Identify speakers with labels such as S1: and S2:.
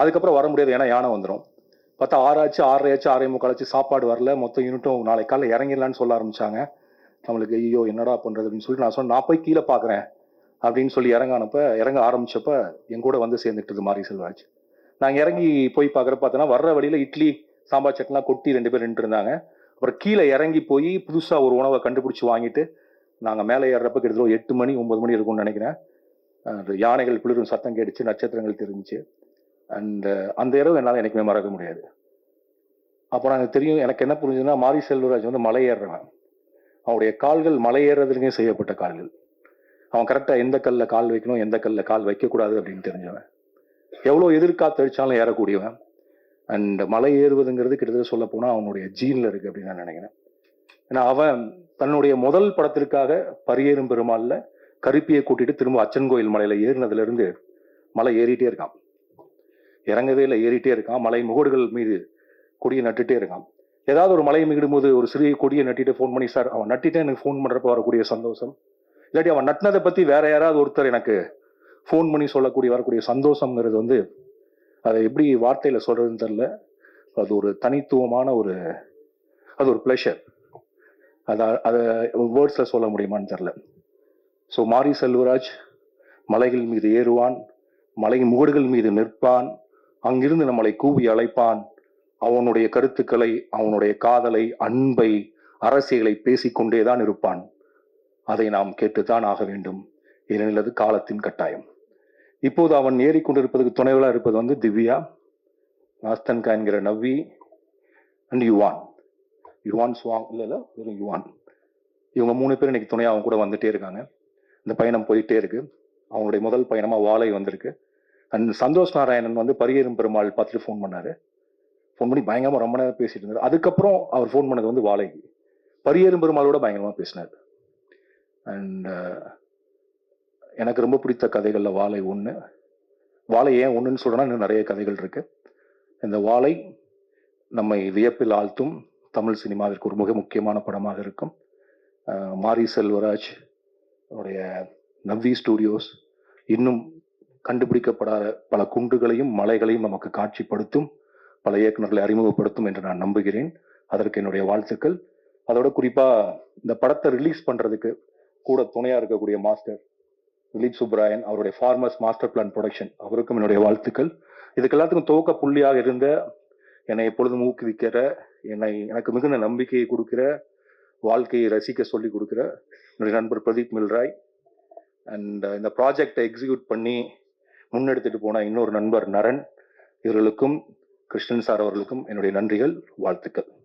S1: அதுக்கப்புறம் வர முடியாது ஏன்னா யானை வந்துடும் பார்த்தா ஆறாச்சு ஆறரையாச்சு ஆறே முக்காலாச்சு சாப்பாடு வரல மொத்த யூனிட்டும் நாளை காலையில் இறங்கிடலான்னு சொல்ல ஆரம்பிச்சாங்க. நம்மளுக்கு ஐயோ என்னடா பண்ணுறது அப்படின்னு சொல்லிட்டு நான் சொன்னேன் நான் போய் கீழே பார்க்குறேன் அப்படின்னு சொல்லி இறங்கானப்ப இறங்க ஆரம்பிச்சப்ப என் கூட வந்து சேர்ந்துட்டு மாரி செல்வராஜ் நாங்கள் இறங்கி போய் பார்க்குற பார்த்தோன்னா வர்ற வழியில் இட்லி சாம்பார் சட்னிலாம் கொட்டி ரெண்டு பேர் நின்று இருந்தாங்க. அப்புறம் கீழே இறங்கி போய் புதுசாக ஒரு உணவை கண்டுபிடிச்சி வாங்கிட்டு நாங்கள் மேலே ஏறுறப்ப கிட்டத்தட்ட எட்டு மணி ஒன்பது மணி இருக்கும்னு நினைக்கிறேன். யானைகள் குளிரும் சத்தம் கேட்டுச்சு நட்சத்திரங்கள் தெரிஞ்சுச்சு. அண்ட் uh, அந்த இரவு என்னால் எனக்குமே மறக்க முடியாது. அப்புறம் எனக்கு தெரியும் எனக்கு என்ன புரிஞ்சுதுன்னா மாரி செல்வராஜ் வந்து மலை ஏறுறவன். அவனுடைய கால்கள் மலை ஏறுறதுக்கே செய்யப்பட்ட கால்கள். அவன் கரெக்டாக எந்த கல்ல கால் வைக்கணும் எந்த கல்ல கால் வைக்கக்கூடாது அப்படின்னு தெரிஞ்சவன். எவ்வளோ எதிர்காத்து அடித்தாலும் ஏறக்கூடியவன். அண்ட் மலை ஏறுவதுங்கிறது கிட்டத்தட்ட சொல்ல போனால் அவனுடைய ஜீனில் இருக்கு அப்படின்னு நான் நினைக்கிறேன். ஏன்னா அவன் தன்னுடைய முதல் படத்திற்காக பரியேறும் பெருமாளில் கருப்பியை கூட்டிட்டு திரும்ப அச்சன் கோயில் மலையில் ஏறினதுலேருந்து மலை ஏறிட்டே இருக்கான். இறங்கவே இல்லை ஏறிட்டே இருக்கான். மலை முகடுகள் மீது கொடியை நட்டுட்டே இருக்கான். ஏதாவது ஒரு மலையை மிகிடும் போது ஒரு சிறிய கொடியை நட்டிட்டு ஃபோன் பண்ணி சார் அவன் நட்டிட்டே எனக்கு ஃபோன் பண்ணுறப்ப வரக்கூடிய சந்தோஷம். இல்லாட்டி அவன் நட்டினதை பற்றி வேற யாராவது ஒருத்தர் எனக்கு ஃபோன் பண்ணி சொல்லக்கூடிய வரக்கூடிய சந்தோஷங்கிறது வந்து அதை எப்படி வார்த்தையில் சொல்கிறதுன்னு தெரில அது ஒரு தனித்துவமான ஒரு அது ஒரு ப்ளஷர் அதை அதை வேர்ட்ஸில் சொல்ல முடியுமான்னு தெரில ஸோ மாரி செல்வராஜ் மலைகள் மீது ஏறுவான் மலை முகடுகள் மீது நிற்பான் அங்கிருந்து நம்மளை கூவி அழைப்பான். அவனுடைய கருத்துக்களை அவனுடைய காதலை அன்பை அரசியலை பேசிக்கொண்டே தான் இருப்பான். அதை நாம் கேட்டுத்தான் ஆக வேண்டும். ஏனெனில் அது காலத்தின் கட்டாயம். இப்போது அவன் ஏறிக்கொண்டிருப்பதற்கு துணைவலா இருப்பது வந்து திவ்யா நாஸ்தன்கா என்கிற நவ்வி அண்ட் யுவான். யுவான் சுவாங் இல்லை இல்லை வெறும் யுவான். இவங்க மூணு பேர் இன்னைக்கு துணையாக அவங்க கூட வந்துட்டே இருக்காங்க. இந்த பயணம் போயிட்டே இருக்கு. அவங்களுடைய முதல் பயணமாக வாழை வந்திருக்கு. அண்ட் சந்தோஷ் நாராயணன் வந்து பரியேறும் பெருமாள் பார்த்துட்டு ஃபோன் பண்ணாரு. ஃபோன் பண்ணி பயங்கரமாக ரொம்ப நேரம் பேசிட்டு இருந்தார். அதுக்கப்புறம் அவர் ஃபோன் பண்ணது வந்து வாழை பரியேறும் பெருமாளோட பயங்கரமாக பேசினார். அண்ட் எனக்கு ரொம்ப பிடித்த கதைகளில் வாழை ஒன்று வாழை ஏன் ஒன்றுன்னு சொல்கிறேன்னா இன்னும் நிறைய கதைகள் இருக்குது இந்த வாழை நம்மை வியப்பில் ஆழ்த்தும். தமிழ் சினிமாவிற்கு ஒரு மிக முக்கியமான படமாக இருக்கும். மாரி செல்வராஜ் உடைய நவ்வி ஸ்டூடியோஸ் இன்னும் கண்டுபிடிக்கப்படாத பல குன்றுகளையும் மலைகளையும் நமக்கு காட்சிப்படுத்தும் பல இயக்குநர்களை அறிமுகப்படுத்தும் என்று நான் நம்புகிறேன். அதற்கு என்னுடைய வாழ்த்துக்கள். அதோட குறிப்பா இந்த படத்தை ரிலீஸ் பண்றதுக்கு கூட துணையா இருக்கக்கூடிய மாஸ்டர் திலீப் சுப்ராயன் அவருடைய ஃபார்மர்ஸ் மாஸ்டர் பிளான் ப்ரொடக்ஷன் அவருக்கும் என்னுடைய வாழ்த்துக்கள். இதுக்கு எல்லாத்துக்கும் துவக்க புள்ளியாக இருந்த என்னை எப்பொழுதும் ஊக்குவிக்கிற என்னை எனக்கு மிகுந்த நம்பிக்கையை கொடுக்கிற வாழ்க்கையை ரசிக்க சொல்லி கொடுக்கிற என்னுடைய நண்பர் பிரதீப் மில்ராய். அண்ட் இந்த ப்ராஜெக்டை எக்ஸிக்யூட் பண்ணி முன்னெடுத்துட்டு போன இன்னொரு நண்பர் நரன் இவர்களுக்கும் கிருஷ்ணன் சார் அவர்களுக்கும் என்னுடைய நன்றிகள் வாழ்த்துக்கள்.